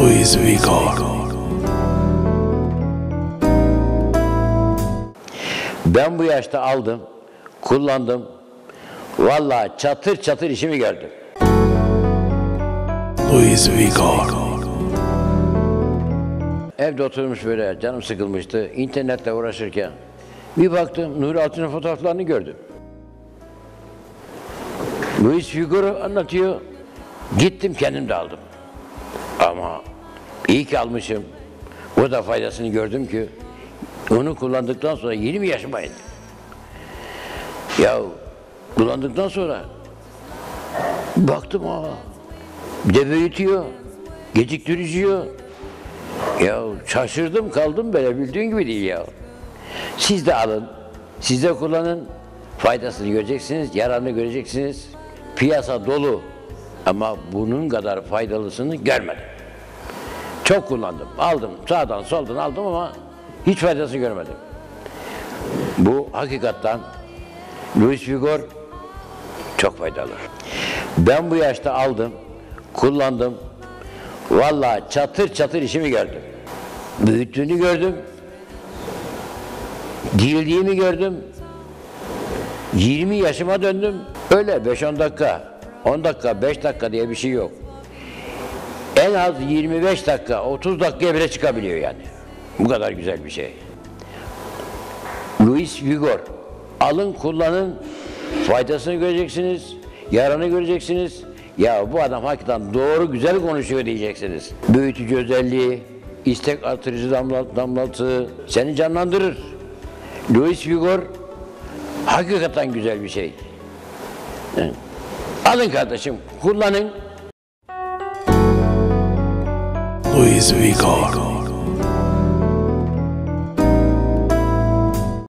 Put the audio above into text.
Luis Vigor. Ben bu yaşta aldım, kullandım. Vallahi çatır çatır işimi gördüm. Luis Vigor. Evde oturmuş böyle canım sıkılmıştı. İnternette uğraşırken bir baktım Nuri Alçı'nın fotoğraflarını gördüm. Luis Figueroa anlatıyor. Gittim kendim de aldım. Ama iyi ki almışım. O da faydasını gördüm ki onu kullandıktan sonra 20 yaşıma indim. Ya kullandıktan sonra baktım ha bir de büyütüyor, geciktiriyor. Ya şaşırdım kaldım böyle bildiğin gibi değil ya. Siz de alın, siz de kullanın. Faydasını göreceksiniz, yararını göreceksiniz. Piyasa dolu ama bunun kadar faydalısını görmedim. Çok kullandım, aldım, sağdan soldan aldım ama hiç faydasını görmedim. Bu hakikaten Luis Vigor çok faydalı. Ben bu yaşta aldım, kullandım. Vallahi çatır çatır işimi gördüm. Büyüttüğünü gördüm. Dildiğimi gördüm. 20 yaşıma döndüm. Öyle 5-10 dakika, 10 dakika, 5 dakika diye bir şey yok. En az 25 dakika, 30 dakikaya bile çıkabiliyor yani. Bu kadar güzel bir şey. Luis Vigor. Alın kullanın, faydasını göreceksiniz, yararını göreceksiniz. Ya bu adam hakikaten doğru güzel konuşuyor diyeceksiniz. Büyütücü özelliği, istek artırıcı damla, damlatı seni canlandırır. Luis Vigor hakikaten güzel bir şey. Alın kardeşim, kullanın. Luis Vigor.